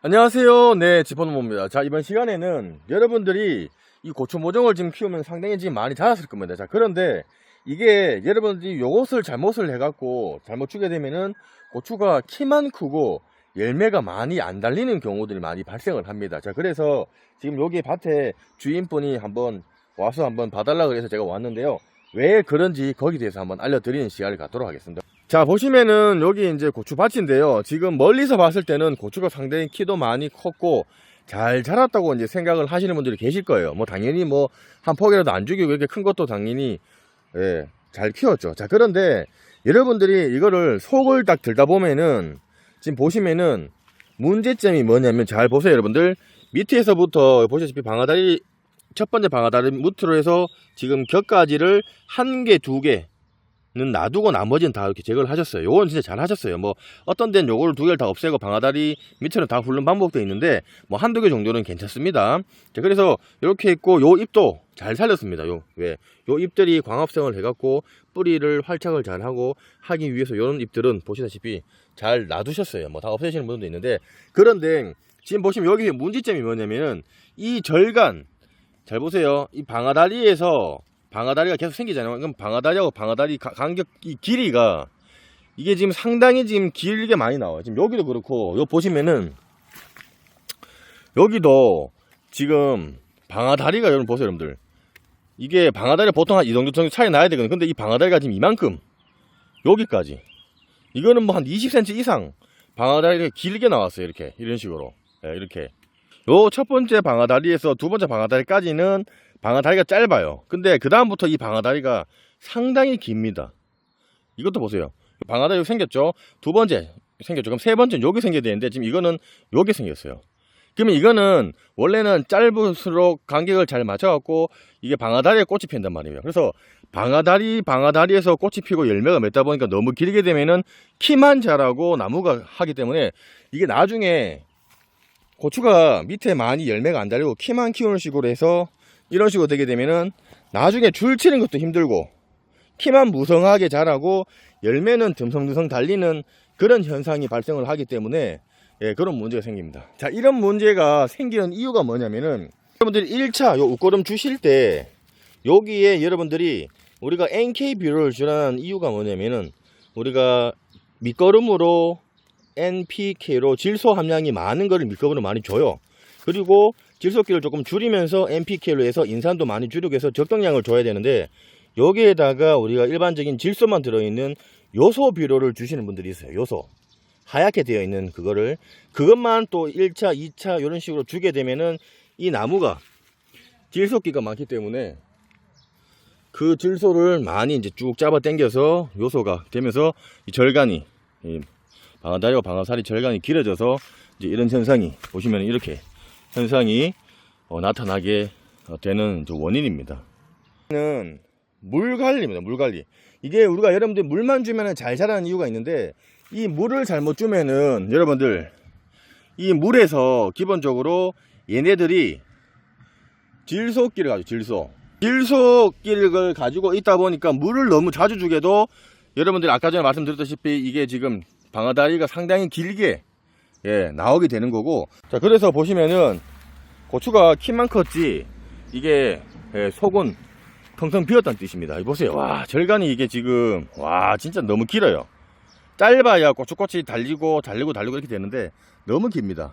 안녕하세요. 네, 지퍼노모입니다. 자, 이번 시간에는 여러분들이 이 고추 모종을 지금 키우면 상당히 지금 많이 자랐을 겁니다. 자, 그런데 이게 여러분들이 요것을 잘못을 해갖고 잘못 주게 되면은 고추가 키만 크고 열매가 많이 안 달리는 경우들이 많이 발생을 합니다. 자, 그래서 지금 여기 밭에 주인분이 한번 와서 한번 봐달라 그래서 제가 왔는데요. 왜 그런지 거기에 대해서 한번 알려드리는 시간을 갖도록 하겠습니다. 자 보시면은 여기 이제 고추밭인데요. 지금 멀리서 봤을 때는 고추가 상당히 키도 많이 컸고 잘 자랐다고 이제 생각을 하시는 분들이 계실 거예요. 뭐 당연히 뭐한 폭이라도 안 죽이고 이렇게 큰 것도 당연히 예, 잘 키웠죠. 자 그런데 여러분들이 이거를 속을 딱 들다 보면은 지금 보시면은 문제점이 뭐냐면 잘 보세요 여러분들. 밑에서부터 보시다시피 방아다리 첫 번째 방아다리 무트로 해서 지금 격가지를 한 개, 두 개, 는 놔두고 나머지는 다 이렇게 제거를 하셨어요. 요건 진짜 잘 하셨어요. 뭐 어떤 데는 요거를 두 개를 다 없애고 방아다리 밑에는 다 훑는 방법도 있는데 뭐 한두 개 정도는 괜찮습니다. 자, 그래서 이렇게 있고 요 잎도 잘 살렸습니다. 요 왜? 요 잎들이 광합성을 해 갖고 뿌리를 활착을 잘 하고 하기 위해서 요런 잎들은 보시다시피 잘 놔두셨어요. 뭐 다 없애시는 분들도 있는데 그런데 지금 보시면 여기 문제점이 뭐냐면은 이 절간 잘 보세요. 이 방아다리에서 방아다리가 계속 생기잖아요. 그럼 방아다리하고 방아다리 가- 간격 이 길이가 이게 지금 상당히 지금 길게 많이 나와요. 지금 여기도 그렇고 요 보시면은 여기도 지금 방아다리가 여러분 보세요, 여러분들. 이게 방아다리 보통 한 이 정도 정도 차이 나야 되거든요. 근데 이 방아다리가 지금 이만큼 여기까지 이거는 뭐 한 20cm 이상 방아다리가 길게 나왔어요. 이렇게 이런 식으로 예, 이렇게 요 첫 번째 방아다리에서 두 번째 방아다리까지는 방아다리가 짧아요. 근데 그 다음부터 이 방아다리가 상당히 깁니다. 이것도 보세요. 방아다리 생겼죠. 두 번째 생겼죠. 그럼 세 번째는 여기 생겨야 되는데 지금 이거는 여기 생겼어요. 그러면 이거는 원래는 짧을수록 간격을 잘 맞춰갖고 이게 방아다리에 꽃이 핀단 말이에요. 그래서 방아다리 방아다리에서 꽃이 피고 열매가 맺다 보니까 너무 길게 되면은 키만 자라고 나무가 하기 때문에 이게 나중에 고추가 밑에 많이 열매가 안 달리고 키만 키우는 식으로 해서 이런 식으로 되게 되면은 나중에 줄 치는 것도 힘들고 키만 무성하게 자라고 열매는 듬성듬성 달리는 그런 현상이 발생을 하기 때문에 예, 그런 문제가 생깁니다. 자, 이런 문제가 생기는 이유가 뭐냐면은 여러분들이 1차 요 옷걸음 주실 때 여기에 여러분들이 우리가 NK 비료를 주라는 이유가 뭐냐면은 우리가 밑거름으로 NPK로 질소 함량이 많은 거를 밑거름으로 많이 줘요. 그리고 질소기를 조금 줄이면서 NPK로 해서 인산도 많이 줄이고 해서 적당량을 줘야 되는데 여기에다가 우리가 일반적인 질소만 들어있는 요소 비료를 주시는 분들이 있어요. 요소. 하얗게 되어 있는 그거를 그것만 또 1차, 2차 이런 식으로 주게 되면은 이 나무가 질소기가 많기 때문에 그 질소를 많이 이제 쭉 잡아 당겨서 요소가 되면서 이 절간이 이 방아다리와 방아살이 절간이 길어져서 이제 이런 현상이 보시면 이렇게 현상이 어, 나타나게 어, 되는 원인입니다. 는 물 관리입니다. 물 관리. 이게 우리가 여러분들 물만 주면 잘 자라는 이유가 있는데 이 물을 잘못 주면은 여러분들 이 물에서 기본적으로 얘네들이 질소기를 가지고 질소 질소기를 가지고 있다 보니까 물을 너무 자주 주게도 여러분들이 아까 전에 말씀드렸다시피 이게 지금 방아다리가 상당히 길게 예, 나오게 되는 거고. 자 그래서 보시면은 고추가 키만 컸지 이게 예, 속은 텅텅 비었다는 뜻입니다. 이 보세요. 와 절간이 이게 지금 와 진짜 너무 길어요. 짧아야 고추꽃이 달리고 달리고 달리고 이렇게 되는데 너무 깁니다.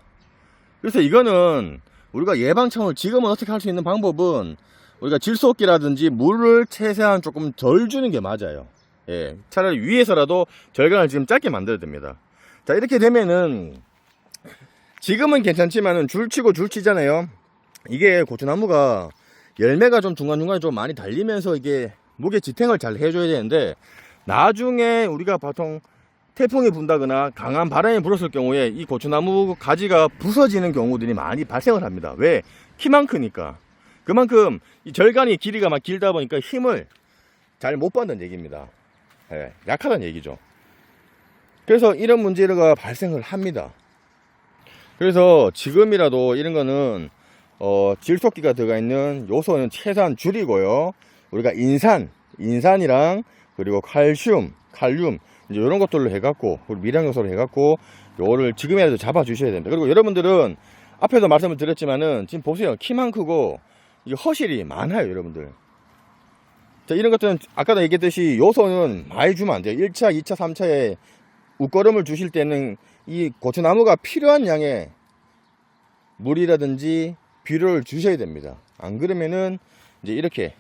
그래서 이거는 우리가 예방청을 지금은 어떻게 할 수 있는 방법은 우리가 질소기라든지 물을 최대한 조금 덜 주는 게 맞아요 예, 차라리 위에서라도 절간을 지금 짧게 만들어야 됩니다. 자, 이렇게 되면은 지금은 괜찮지만은 줄치고 줄치잖아요. 이게 고추나무가 열매가 좀 중간중간에 좀 많이 달리면서 이게 무게 지탱을 잘 해줘야 되는데 나중에 우리가 보통 태풍이 분다거나 강한 바람이 불었을 경우에 이 고추나무 가지가 부서지는 경우들이 많이 발생을 합니다. 왜? 키만 크니까. 그만큼 이 절간이 길이가 막 길다 보니까 힘을 잘 못 받는 얘기입니다. 예, 약하다는 얘기죠. 그래서 이런 문제가 발생을 합니다. 그래서 지금이라도 이런 거는 어, 질소기가 들어가 있는 요소는 최소한 줄이고요. 우리가 인산, 인산이랑 그리고 칼슘, 칼륨 이제 이런 것들로 해갖고 미량 요소로 해갖고 요거를 지금이라도 잡아 주셔야 됩니다. 그리고 여러분들은 앞에도 말씀을 드렸지만은 지금 보세요 키만 크고 이 허실이 많아요 여러분들. 자 이런 것들은 아까도 얘기했듯이 요소는 많이 주면 안 돼요. 1차, 2차, 3차에 웃거름을 주실 때는 이 고추나무가 필요한 양의 물이라든지 비료를 주셔야 됩니다. 안 그러면은 이제 이렇게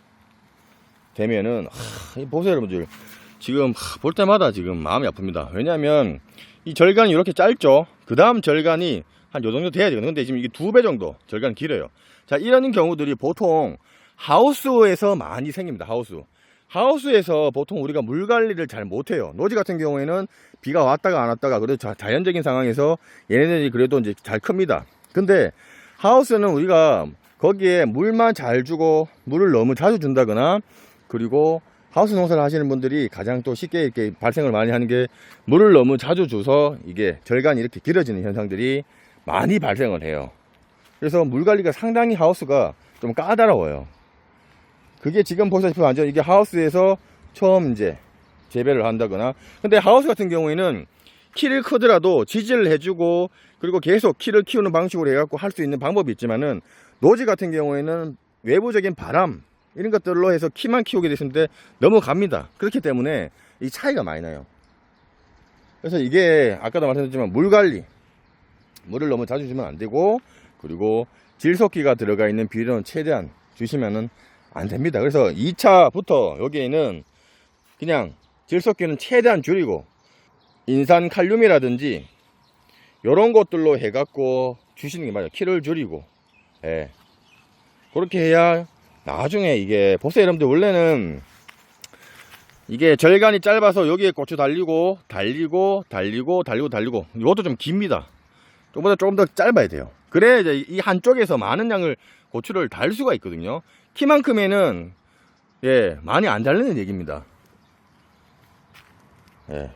되면은 하, 이 보세요 여러분들 지금 하, 볼 때마다 지금 마음이 아픕니다. 왜냐하면 이 절간이 이렇게 짧죠. 그 다음 절간이 한 요 정도 돼야 되거든요. 근데 지금 이게 두 배 정도 절간 길어요. 자 이런 경우들이 보통 하우스에서 많이 생깁니다. 하우스. 하우스에서 보통 우리가 물 관리를 잘 못해요. 노지 같은 경우에는 비가 왔다가 안 왔다가 그래도 자- 자연적인 상황에서 얘네들이 그래도 이제 잘 큽니다. 근데 하우스는 우리가 거기에 물만 잘 주고 물을 너무 자주 준다거나 그리고 하우스 농사를 하시는 분들이 가장 또 쉽게 이렇게 발생을 많이 하는 게 물을 너무 자주 줘서 이게 절간이 이렇게 길어지는 현상들이 많이 발생을 해요. 그래서 물 관리가 상당히 하우스가 좀 까다로워요. 그게 지금 보시다시피 완전 이게 하우스에서 처음 이제 재배를 한다거나 근데 하우스 같은 경우에는 키를 크더라도 지지를 해주고 그리고 계속 키를 키우는 방식으로 해갖고 할 수 있는 방법이 있지만은 노지 같은 경우에는 외부적인 바람 이런 것들로 해서 키만 키우게 되시는데 넘어갑니다. 그렇기 때문에 이 차이가 많이 나요. 그래서 이게 아까도 말씀드렸지만 물 관리 물을 너무 자주 주면 안 되고 그리고 질소기가 들어가 있는 비료는 최대한 주시면은 안 됩니다. 그래서 2차부터 여기에는 그냥 질소기는 최대한 줄이고 인산 칼륨이라든지 이런 것들로 해갖고 주시는 게 맞아요. 키를 줄이고 예. 그렇게 해야 나중에 이게 보세요 여러분들 원래는 이게 절간이 짧아서 여기에 고추 달리고 달리고 달리고 달리고 달리고 이것도 좀 깁니다. 조금보다 조금 더 짧아야 돼요. 그래야 이제 이 한쪽에서 많은 양을 고추를 달 수가 있거든요. 키만큼에는 예 많이 안 달리는 얘기입니다. 예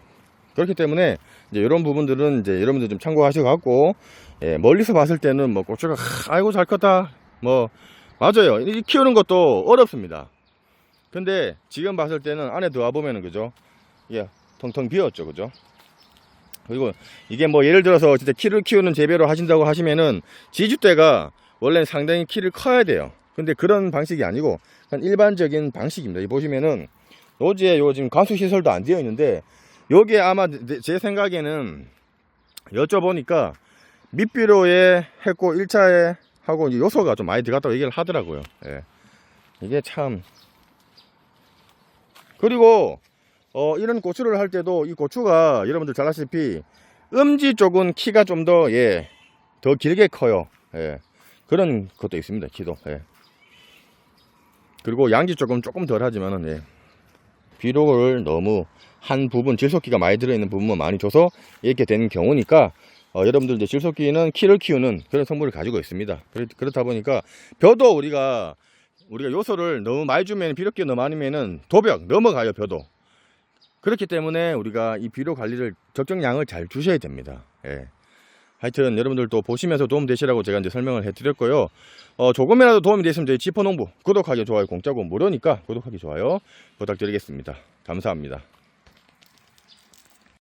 그렇기 때문에 이제 이런 부분들은 이제 여러분들 좀 참고하셔 갖고 예, 멀리서 봤을 때는 뭐 고추가 하, 아이고 잘 컸다 뭐 맞아요 이 키우는 것도 어렵습니다. 근데 지금 봤을 때는 안에 들어와 보면은 그죠 예 텅텅 비었죠 그죠 그리고 이게 뭐 예를 들어서 진짜 키를 키우는 재배로 하신다고 하시면은 지주대가 원래는 상당히 키를 커야 돼요. 근데 그런 방식이 아니고 그냥 일반적인 방식입니다. 이 보시면은 노지에 요 지금 관수 시설도 안 되어 있는데 여기에 아마 내- 제 생각에는 여쭤보니까 밑비료에 했고 1차에 하고 요소가 좀 많이 들어갔다고 얘기를 하더라고요. 예. 이게 참 그리고 어, 이런 고추를 할 때도 이 고추가 여러분들 잘 아시다시피 음지 쪽은 키가 좀 더, 예, 더 길게 커요. 예. 그런 것도 있습니다. 키도. 예. 그리고 양지 쪽은 조금 덜 하지만은, 예. 비료를 너무 한 부분, 질소기가 많이 들어있는 부분만 많이 줘서 이렇게 되는 경우니까, 어, 여러분들 이제 질소기는 키를 키우는 그런 성분을 가지고 있습니다. 그렇, 그렇 다 보니까 벼도 우리가 우리가 요소를 너무 많이 주면 비료기 너무 많으면은 도벽 넘어가요 벼도 그렇기 때문에 우리가 이 비료 관리를 적정량을 잘 주셔야 됩니다. 예. 하여튼 여러분들도 보시면서 도움 되시라고 제가 이제 설명을 해드렸고요. 어, 조금이라도 도움이 됐으면 저희 지포농부 구독하기 좋아요 공짜고 무료니까 구독하기 좋아요 부탁드리겠습니다. 감사합니다.